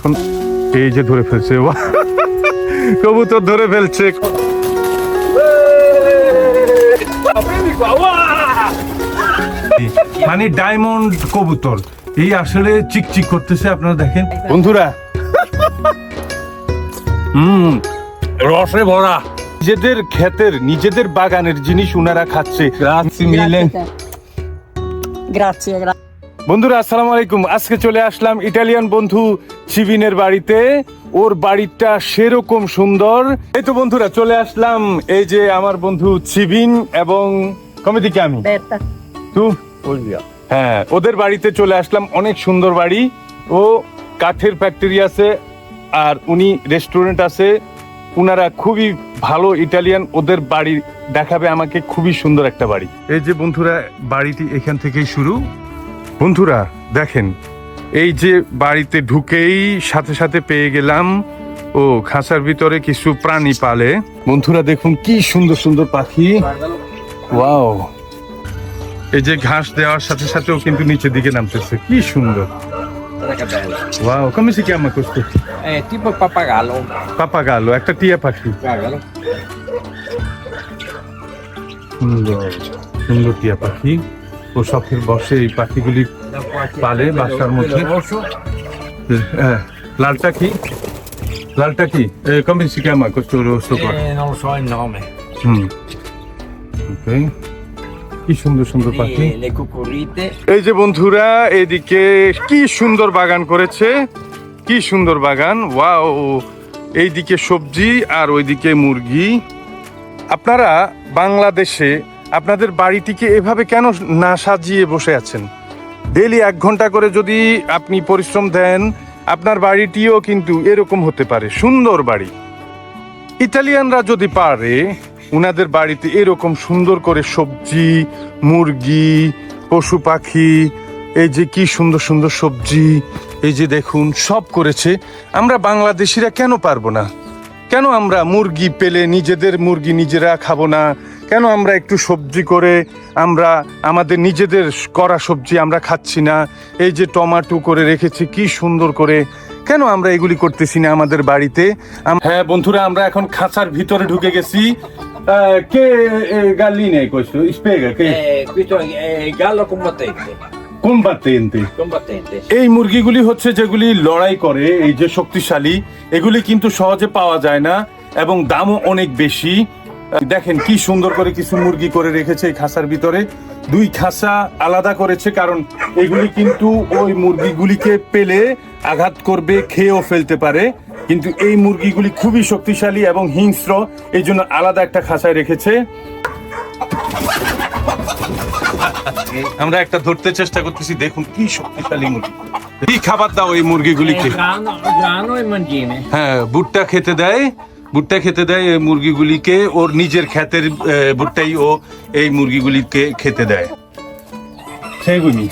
এখন এই যে ধরে ফেলছে কবুতর ধরে ফেলছে। মানে ডায়মন্ড কবুতর। এই আসলে চিকচিক করতেছে আপনারা দেখেন। বন্ধুরা। হুম। রসে ভরা। নিজেদের ক্ষেতের নিজেদের বাগানের জিনিস উনারা খাচ্ছে। মিলে. বন্ধুরা আসসালামু আলাইকুম। আজকে চলে আসলাম ইটালিয়ান বন্ধু চিবিনের বাড়িতে ওর বাড়িটা সেরকম সুন্দর। এই তো বন্ধুরা চলে আসলাম। এই যে আমার বন্ধু চিবিন এবং কমিটিকে আমি। তু? হ্যাঁ ওদের বাড়িতে চলে আসলাম। অনেক সুন্দর বাড়ি। ও কাঠের ফ্যাক্টরি আছে আর উনি রেস্টুরেন্ট আছে। উনারা খুবই ভালো ইটালিয়ান ওদের বাড়ি দেখাবে আমাকে খুবই সুন্দর একটা বাড়ি। এই যে বন্ধুরা বাড়িটি এখান থেকেই শুরু। বন্ধুরা দেখেন এই যে বাড়িতে ঢুকেই সাথে সাথে পেয়ে গেলাম। ও খাঁচার ভিতরে কিছু প্রাণী পালে। বন্ধুরা দেখুন কি সুন্দর সুন্দর পাখি। ওয়াও। এই যে ঘাস দেওয়ার সাথে সাথেও কিন্তু নিচের দিকে নামতেছে। কি সুন্দর. Wow si chiama questo È tipo il pappagallo. একটা টিয়া পাখি। সুন্দর সুন্দর টিয়া পাখি। পোশাকের বসে এই পাখিগুলি পালে বাসার মধ্যে। লালটা কি? লালটা কি? কমি শিখে আমার কষ্ট রহস্য কর? কি সুন্দর সুন্দর পাখি। এই যে বন্ধুরা এদিকে কি সুন্দর বাগান করেছে। কি সুন্দর বাগান ওয়াও। এইদিকে সবজি আর ওইদিকে মুরগি। আপনারা বাংলাদেশে আপনাদের বাড়িটিকে এভাবে কেন না সাজিয়ে বসে আছেন? ডেলি এক ঘণ্টা করে যদি আপনি পরিশ্রম দেন, আপনার বাড়িটিও কিন্তু এরকম হতে পারে, সুন্দর বাড়ি। ইটালিয়ানরা যদি পারে, উনাদের বাড়িতে এরকম সুন্দর করে সবজি, মুরগি, পশু পাখি, এই যে কি সুন্দর সুন্দর সবজি, এই যে দেখুন, সব করেছে। আমরা বাংলাদেশিরা কেন পারব না? কেন আমরা মুরগি পেলে নিজেদের মুরগি নিজেরা খাব না? কেন আমরা একটু সবজি করে আমরা আমাদের নিজেদের করা সবজি আমরা খাচ্ছি না? এই যে টমাটো করে রেখেছি কি সুন্দর করে। কেন আমরা এগুলি করতেছি না আমাদের বাড়িতে? হ্যাঁ বন্ধুরা আমরা এখন খাঁচার ভিতরে ঢুকে গেছি। কে গালি নেই কইছো? স্পেগা কে. এই মুরগিগুলি হচ্ছে যেগুলি লড়াই করে এই যে শক্তিশালী এগুলি কিন্তু সহজে পাওয়া যায় না এবং দামও অনেক বেশি। দেখেন কি সুন্দর করে কিছু মুরগি করে রেখেছে এই খাঁচার ভিতরে। দুই খাসা আলাদা করেছে কারণ এগুলি কিন্তু ওই মুরগিগুলিকে পেলে আঘাত করবে খেয়েও ফেলতে পারে। কিন্তু এই মুরগিগুলি খুবই শক্তিশালী এবং হিংস্র এই জন্য আলাদা একটা খাসায় রেখেছে। আমরা একটা ধরতে চেষ্টা করতেছি দেখুন কি শক্তিশালী মুরগি। কি খাবার দাও এই মুরগিগুলিকে. হ্যাঁ ভুট্টা খেতে দেয় ভুট্টা খেতে দেয় এই মুরগিগুলিকে, ওর নিজের ক্ষেতের ভুট্টাই ও এই মুরগিগুলিকে খেতে দেয়। সেগুলি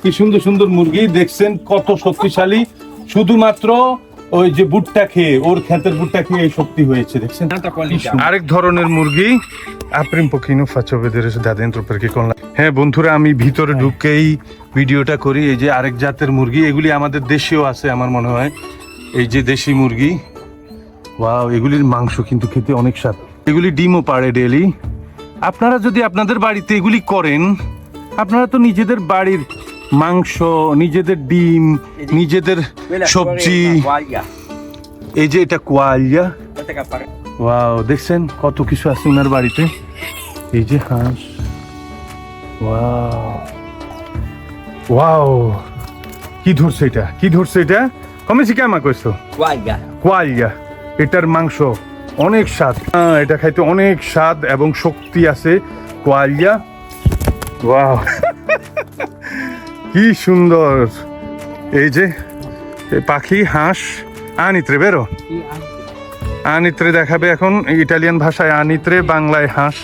কি সুন্দর সুন্দর মুরগি, দেখছেন কত শক্তিশালী। শুধুমাত্র ওই যে ভুট্টা খেয়ে ওর ক্ষেতের ভুট্টা খেয়ে এই শক্তি হয়েছে দেখছেন? আরেক ধরনের মুরগি faccio vedere da dentro perché con হ্যাঁ বন্ধুরা আমি ভিতরে ঢুকেই ভিডিওটা করি। এই যে আরেক জাতের মুরগি এগুলি আমাদের দেশেও আছে আমার মনে হয়। এই যে দেশি মুরগি ওয়াও এগুলির মাংস কিন্তু খেতে অনেক স্বাদ। এগুলি ডিমও পাড়ে ডেলি আপনারা যদি আপনাদের বাড়িতে এগুলি করেন আপনারা তো নিজেদের বাড়ির মাংস নিজেদের ডিম নিজেদের সবজি. এই যে এটা কোয়ালিয়া। ওয়াও দেখছেন কত কিছু আছে ওনার বাড়িতে। এই যে হাঁস। ওয়াও। ওয়াও। কি ধরছে এটা? কি ধরছে এটা? কমেছি কেমন কইছো? Quaglia. কোয়ালিয়া। এটার মাংস অনেক স্বাদ। আহ, এটা খাইতে অনেক স্বাদ এবং শক্তি আছে। কোয়ালিয়া। ওয়াও। কি সুন্দর। এই যে পাখি হাঁস আনিত্রে বেরো। আনিত্রে দেখাবে এখন ইটালিয়ান ভাষায় আনিত্রে বাংলায় হাঁস.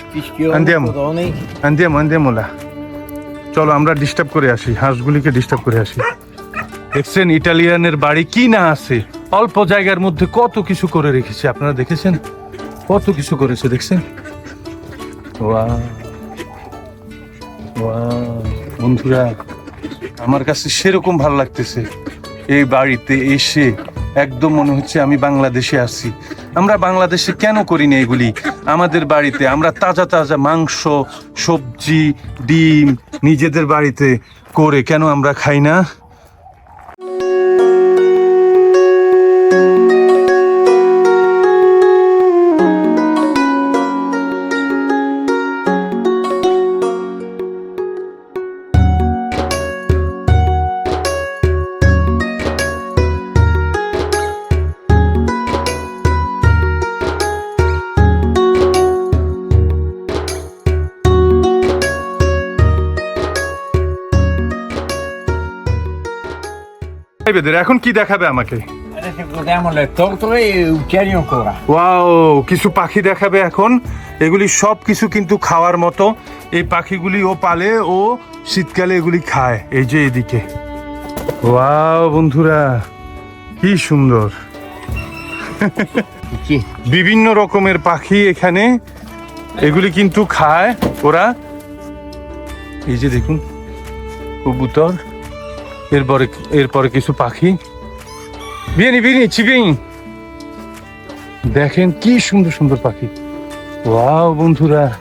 আন্দিয়াম আন্দিয়ামোলা চলো আমরা ডিস্টার্ব করে আসি। হাঁসগুলিকে ডিস্টার্ব করে আসি। দেখছেন ইটালিয়ানের বাড়ি কি না আছে? অল্প জায়গার মধ্যে কত কিছু করে রেখেছে। আপনারা দেখেছেন? কত কিছু করেছে দেখছেন? বন্ধুরা আমার কাছে সেরকম ভালো লাগতেছে। এই বাড়িতে এসে একদম মনে হচ্ছে আমি বাংলাদেশে আছি। আমরা বাংলাদেশে কেন করি না এগুলি? আমাদের বাড়িতে আমরা তাজা তাজা মাংস, সবজি, ডিম নিজেদের বাড়িতে করে কেন আমরা খাই না? ভাইবেদের এখন কি দেখাবে আমাকে. ওয়াও কিছু পাখি দেখাবে এখন? এগুলি সব কিছু কিন্তু খাওয়ার মতো। এই পাখিগুলি ও পালে ও শীতকালে এগুলি খায়। এই যে এদিকে। ওয়াও বন্ধুরা কি সুন্দর। বিভিন্ন রকমের পাখি এখানে। এগুলি কিন্তু খায় ওরা। এই যে দেখুন কবুতর। এরপরে এরপরে কিছু পাখি? বিয়ে বিয়ে চিবিং। দেখেন কি সুন্দর সুন্দর পাখি। ওয়াও, বন্ধুরা।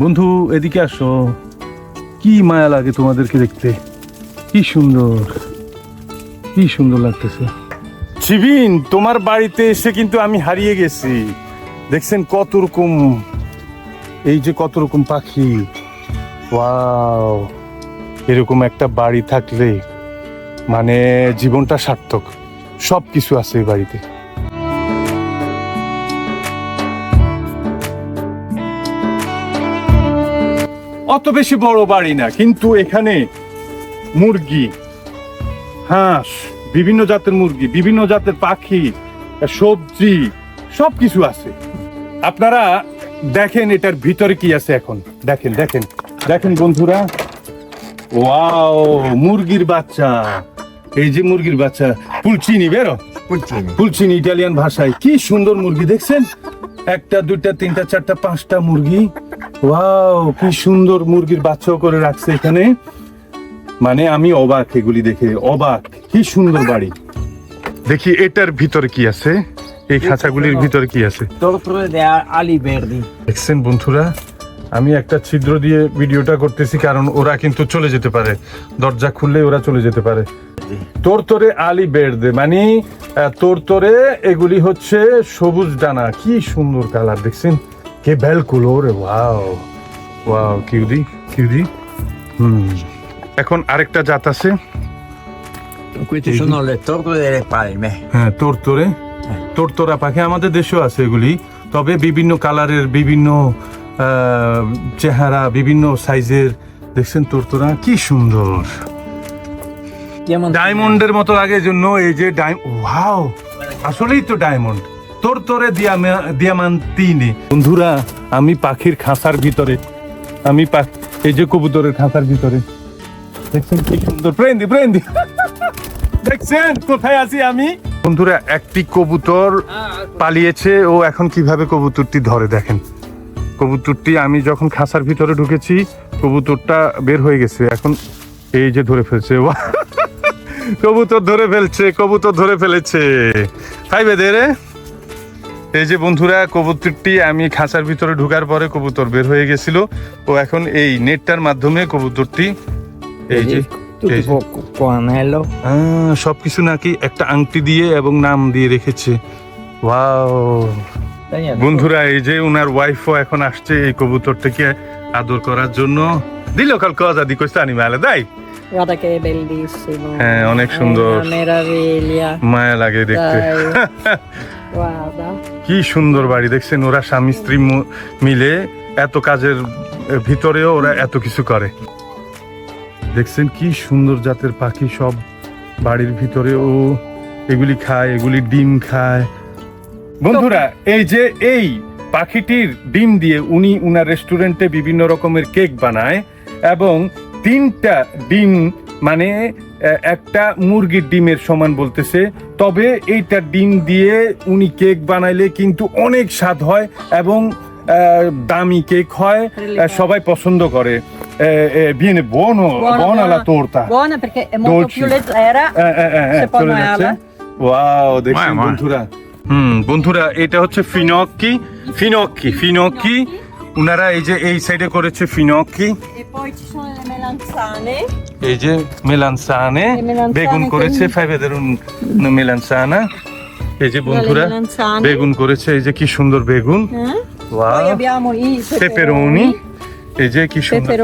বন্ধু, এদিকে আসো। কি মায়া লাগে তোমাদেরকে দেখতে। কি সুন্দর কি সুন্দর লাগতেছে। তোমার বাড়িতে এসে কিন্তু আমি হারিয়ে গেছি। দেখছেন কত রকম, এই যে কত রকম পাখি। ওয়াও, এরকম একটা বাড়ি থাকলে মানে জীবনটা সার্থক। সব কিছু আছে এই বাড়িতে। অত বেশি বড় বাড়ি না, কিন্তু এখানে মুরগি হাঁস বিভিন্ন জাতের মুরগি বিভিন্ন জাতের পাখি সবজি সব কিছু আছে। আপনারা দেখেন এটার ভিতরে কি আছে এখন। দেখেন দেখেন দেখেন বন্ধুরা। ওয়াও মুরগির বাচ্চা। এই যে মুরগির বাচ্চা পুলচিনি বেরো. পুলচিনি ইটালিয়ান ভাষায়। কি সুন্দর মুরগি দেখছেন? একটা দুইটা তিনটা চারটা পাঁচটা মুরগি। ওয়াও কি সুন্দর মুরগির বাচ্চাও করে রাখছে এখানে। মানে আমি অবাক এগুলি দেখে অবাক কি সুন্দর বাড়ি। দেখি এটার ভিতর কি আছে? এই খাঁচাগুলির ভিতর কি আছে. দেখছেন বন্ধুরা আমি একটা ছিদ্র দিয়ে ভিডিওটা করতেছি কারণ ওরা কিন্তু চলে যেতে পারে। দরজা খুললে ওরা চলে যেতে পারে। তোরতরে আলি বেড়দে মানে তোর তোরে এগুলি হচ্ছে সবুজ ডানা কি সুন্দর কালার দেখছেন? কে বেল কুলোরে ওয়াও। ওয়াও কিউদি কিউদি। হুম। এখন আরেকটা জাত আছে। Queste sono le tortore delle palme. হ্যাঁ তোরতরে। তোরতরা পাখি আমাদের দেশেও আছে এগুলি। তবে বিভিন্ন কালারের বিভিন্ন আহ, চেহারা বিভিন্ন সাইজের দেখছেন তোরতরা কি সুন্দর. ডায়মন্ডের মতো লাগে জন্য এই যে ওয়াও আসলেই তো ডায়মন্ড। তোরতরে দিয়ামান্তিনে বন্ধুরা আমি পাখির খাঁচার ভিতরে আমি পা- এই যে কবুতরের খাঁচার ভিতরে। দেখছেন কি সুন্দর? প্রেন্দি প্রেন্দি দেখছেন? কোথায় আছি আমি? বন্ধুরা একটি কবুতর পালিয়েছে। ও এখন কীভাবে কবুতরটি ধরে দেখেন? কবুতরটি আমি যখন খাসার ভিতরে ঢুকেছি কবুতরটা বের হয়ে গেছে। এখন এই যে ধরে ফেলছে! কবুতর ধরে ফেলছে কবুতর ধরে ফেলেছে। তাই বেদে রে। এই যে বন্ধুরা কবুতরটি আমি খাঁচার ভিতরে ঢুকার পরে কবুতর বের হয়ে গেছিল। ও এখন এই নেটটার মাধ্যমে কবুতরটি এই যে. আহ, সবকিছু নাকি একটা আংটি দিয়ে এবং নাম দিয়ে রেখেছে। ওয়াও বন্ধুরা এই যে উনার ওয়াইফও এখন আসছে এই কবুতরটাকে আদর করার জন্য। দিল কাল কজা দি কইছে দাই। bellissimo. Eh, non è È সুন্দর। মায়া লাগে দেখতে. কি সুন্দর বাড়ি দেখছেন? ওরা স্বামী স্ত্রী মিলে এত কাজের ভিতরেও ওরা এত কিছু করে। দেখছেন কি সুন্দর জাতের পাখি সব বাড়ির ভিতরে ও এগুলি খায় এগুলি ডিম খায়। বন্ধুরা এই যে এই পাখিটির ডিম দিয়ে উনি উনার রেস্টুরেন্টে বিভিন্ন রকমের কেক বানায় এবং তিনটা ডিম মানে একটা মুরগির ডিমের সমান বলতেছে। তবে এইটা ডিম দিয়ে উনি কেক বানাইলে কিন্তু অনেক স্বাদ হয় এবং দামি কেক হয় সবাই পছন্দ করে। Eh, eh, viene buono, buona, buona, la torta. Buona perché è molto Dolci. più leggera. Eh, eh, eh, eh, Se poi চলে male. যাচ্ছে ওয়াও দেখছেন ময়। বন্ধুরা হুম বন্ধুরা এটা হচ্ছে ফিনক্কি ফিনক্কি ফিনক্কি উনারা এই যে এই সাইডে করেছে ফিনক্কি E poi ci sono le melanzane. এই যে মেলানসানে এই মেলানসানে বেগুন করেছে? ফাইভে ধরুন মেলানসানা এই যে le বন্ধুরা melanzane. বেগুন করেছে এই যে কি সুন্দর বেগুন Eh? Poi wow abbiamo i পেপেরোনি peperoni. এই যে কি সুন্দর.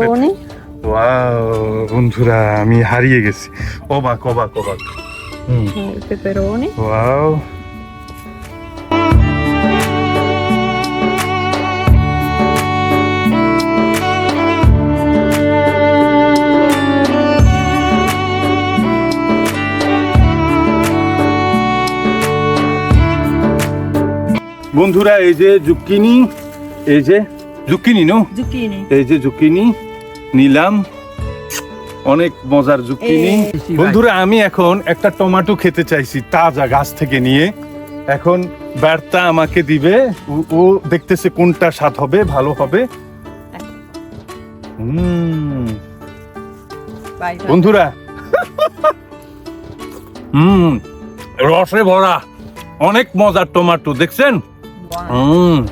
ওয়াও বন্ধুরা আমি হারিয়ে গেছি। অবাক অবাক অবাক। হুম। Eh, I wow. বন্ধুরা এই যে জুকিনি এই যে জুকিনি নো? Zucchini. এই যে জুকিনি নিলাম। অনেক মজার জুকিনি। বন্ধুরা আমি এখন একটা টমেটো খেতে চাইছি তাজা গাছ থেকে নিয়ে। এখন বার্তা আমাকে দিবে ও- দেখতেছে কোনটা স্বাদ হবে ভালো হবে. বন্ধুরা। হুম। রসে ভরা। অনেক মজার টমেটো দেখছেন? হুম।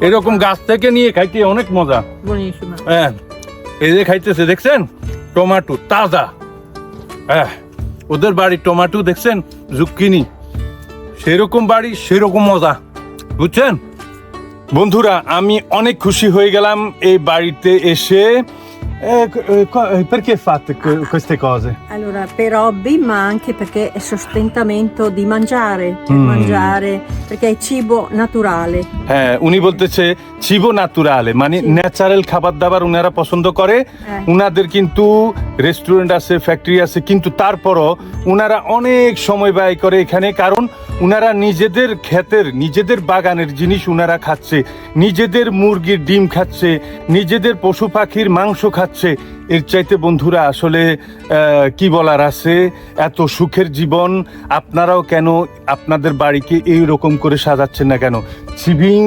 এরকম গাছ থেকে নিয়ে খাইতে অনেক মজা। হ্যাঁ এই যে খাইতেছে দেখছেন? টমাটো তাজা। হ্যাঁ ওদের বাড়ি টমাটো দেখছেন? জুক্কিনি সেরকম বাড়ি সেরকম মজা। বুঝছেন? বন্ধুরা আমি অনেক খুশি হয়ে গেলাম এই বাড়িতে এসে। perché fate que- queste cose? Allora, per hobby, ma anche perché è sostentamento di mangiare, per Mm. mangiare, perché è cibo naturale. হ্যাঁ উনি বলতেছে চিবো ন্যাতুরালে মানে জি। ন্যাচারাল খাবার দাবার উনারা পছন্দ করে হ্যাঁ। উনাদের কিন্তু রেস্টুরেন্ট আছে ফ্যাক্টরি আছে কিন্তু তারপরও উনারা অনেক সময় ব্যয় করে এখানে কারণ উনারা নিজেদের ক্ষেতের নিজেদের বাগানের জিনিস উনারা খাচ্ছে নিজেদের মুরগির ডিম খাচ্ছে নিজেদের পশু পাখির মাংস খাচ্ছে এর চাইতে বন্ধুরা আসলে কি বলার আছে? এত সুখের জীবন আপনারাও কেন আপনাদের বাড়িকে এই রকম করে সাজাচ্ছেন না কেন? সিভিং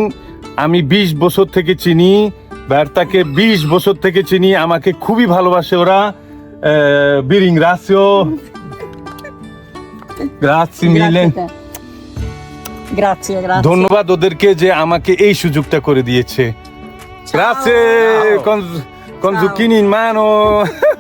আমি বিশ বছর থেকে চিনি ব্যর্তাকে বিশ বছর থেকে চিনি আমাকে খুবই ভালোবাসে ওরা বিরিং রাসিও। গ্রাসি মিলে. ধন্যবাদ ওদেরকে যে আমাকে এই সুযোগটা করে দিয়েছে. গ্রাসে con zucchini in mano